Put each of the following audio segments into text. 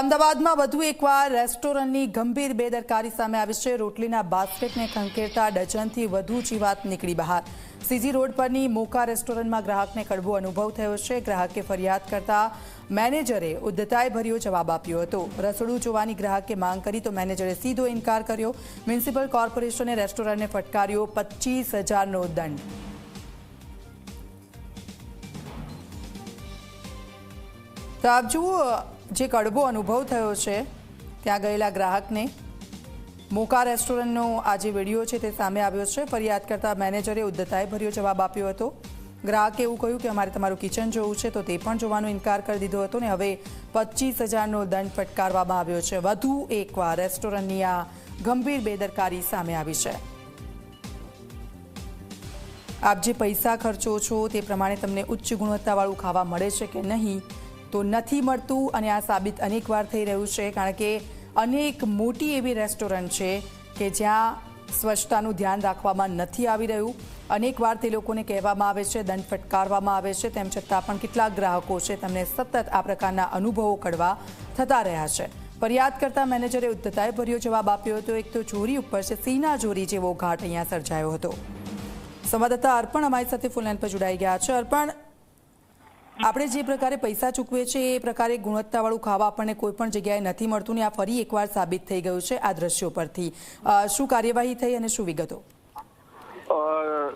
અમદાવાદમાં વધુ એકવાર રેસ્ટોરન્ટની ગંભીર બેદરકારી સામે આવી છે. રોટલીના બાસ્કેટને ખંખેરતા ડઝનથી વધુ જીવાત નીકળી બહાર. સીજી રોડ પરની મોકા રેસ્ટોરન્ટમાં ગ્રાહકને કડવો અનુભવ થયો છે. ગ્રાહકે ફરિયાદ કરતા મેનેજરે ઉદ્ધતાએ ભર્યો જવાબ આપ્યો હતો. રસોડું જોવાની ગ્રાહકે માંગ કરી તો મેનેજરે સીધો ઇનકાર કર્યો. મ્યુનિસિપલ કોર્પોરેશને રેસ્ટોરન્ટને ફટકાર્યો પચીસ હજારનો દંડ. તો આપ જુઓ જે કડબો અનુભવ થયો છે, ત્યાં ગયેલા ગ્રાહકને. મોકા રેસ્ટોરન્ટનો આ જે વીડિયો છે તે સામે આવ્યો છે. ફરિયાદ કરતા મેનેજરે ઉદ્ધતાએ ભર્યો જવાબ આપ્યો હતો. ગ્રાહકે એવું કહ્યું કે અમારે તમારું કિચન જોવું છે, તો તે પણ જોવાનો ઇનકાર કરી દીધો હતો ને હવે પચીસ હજારનો દંડ ફટકારવામાં આવ્યો છે. વધુ એકવાર રેસ્ટોરન્ટની આ ગંભીર બેદરકારી સામે આવી છે. આપ જે પૈસા ખર્ચો છો તે પ્રમાણે તમને ઉચ્ચ ગુણવત્તાવાળું ખાવા મળે છે કે નહીં તો નથી મળતું અને આ સાબિત અનેકવાર થઈ રહ્યું છે, કારણ કે અનેક મોટી એવી રેસ્ટોરન્ટ છે કે જ્યાં સ્વચ્છતાનું ધ્યાન રાખવામાં નથી આવી રહ્યું. અનેકવાર તે લોકોને કહેવામાં આવે છે, દંડ ફટકારવામાં આવે છે, તેમ છતાં પણ કેટલાક ગ્રાહકો છે તેમને સતત આ પ્રકારના અનુભવો કડવા થતા રહ્યા છે. ફરિયાદ કરતા મેનેજરે ઉદ્ધતાએ ભર્યો જવાબ આપ્યો હતો. એક તો ચોરી ઉપર છે, સીના ચોરી જેવો ઘાટ અહીંયા સર્જાયો હતો. સંવાદદાતા અર્પણ અમારી સાથે ફૂલ લાઈન પર જોડાઈ ગયા છે. અર્પણ આપણે જે પ્રકારે પૈસા ચૂકવીએ છીએ, એ પ્રકારે ગુણવત્તાવાળું ખાવા આપણને કોઈ પણ જગ્યાએ નથી મળતું ને આ ફરી એકવાર સાબિત થઈ ગયું છે આ દ્રશ્યો પરથી. શું કાર્યવાહી થઈ અને શું વિગતો?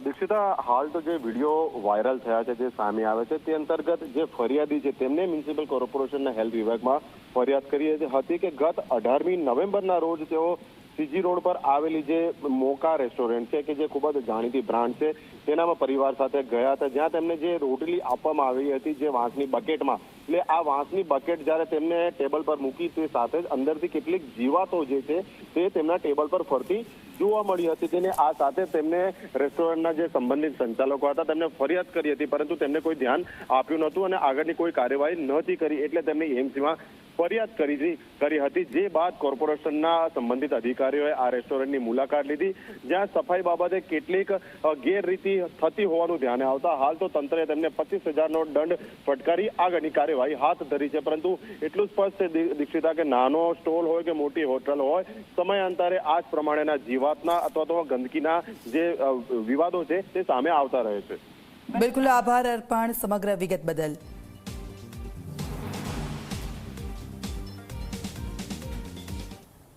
દીક્ષિતા, હાલ તો જે વીડિયો વાયરલ થયા છે, જે સામે આવે છે, તે અંતર્ગત જે ફરિયાદી છે, તેમને મ્યુનિસિપલ કોર્પોરેશનના હેલ્થ વિભાગમાં ફરિયાદ કરી હતી કે ગત અઢારમી નવેમ્બરના રોજ તેઓ સીજી રોડ પર આવેલી જે મોકા રેસ્ટોરન્ટ છે, કે જે ખૂબ જ જાણીતી બ્રાન્ડ છે, તેનામાં પરિવાર સાથે ગયા હતા. જ્યાં તેમને જે રોટલી આપવામાં આવી હતી, જે વાંસની બકેટમાં, એટલે આ વાંસની બકેટ જ્યારે તેમને ટેબલ પર મૂકી, તે સાથે જ અંદરથી કેટલીક જીવાતો જે છે, તે તેમના ટેબલ પર ફરતી જોવા મળી હતી. તેને આ સાથે તેમને રેસ્ટોરન્ટના જે સંબંધિત સંચાલકો હતા, તેમને ફરિયાદ કરી હતી, પરંતુ તેમને કોઈ ધ્યાન આપ્યું નહોતું અને આગળની કોઈ કાર્યવાહી નહોતી કરી, એટલે તેમને એમસીમાં ફરિયાદ કરી હતી કરી હતી. જે બાદ કોર્પોરેશનના સંબંધિત અધિકારીઓએ આ રેસ્ટોરન્ટની મુલાકાત લીધી. જ્યાં સફાઈ બાબતે કેટલીક ગેરરીતિ થતી હોવાનું ધ્યાને આવતા હાલ તો તંત્રએ તેમને પચીસ હજારનો દંડ ફટકારી આગળની કાર્યવાહી હાથ ધરી છે. પરંતુ એટલું સ્પષ્ટ છે દીક્ષિતા કે નાનો સ્ટોલ હોય કે મોટી હોટલ હોય, સમયાંતરે આ જ પ્રમાણેના જીવાતના અથવા તો ગંદકીના જે વિવાદો છે તે સામે આવતા રહે છે. બિલકુલ આભાર અર્પણ સમગ્ર વિગત બદલ.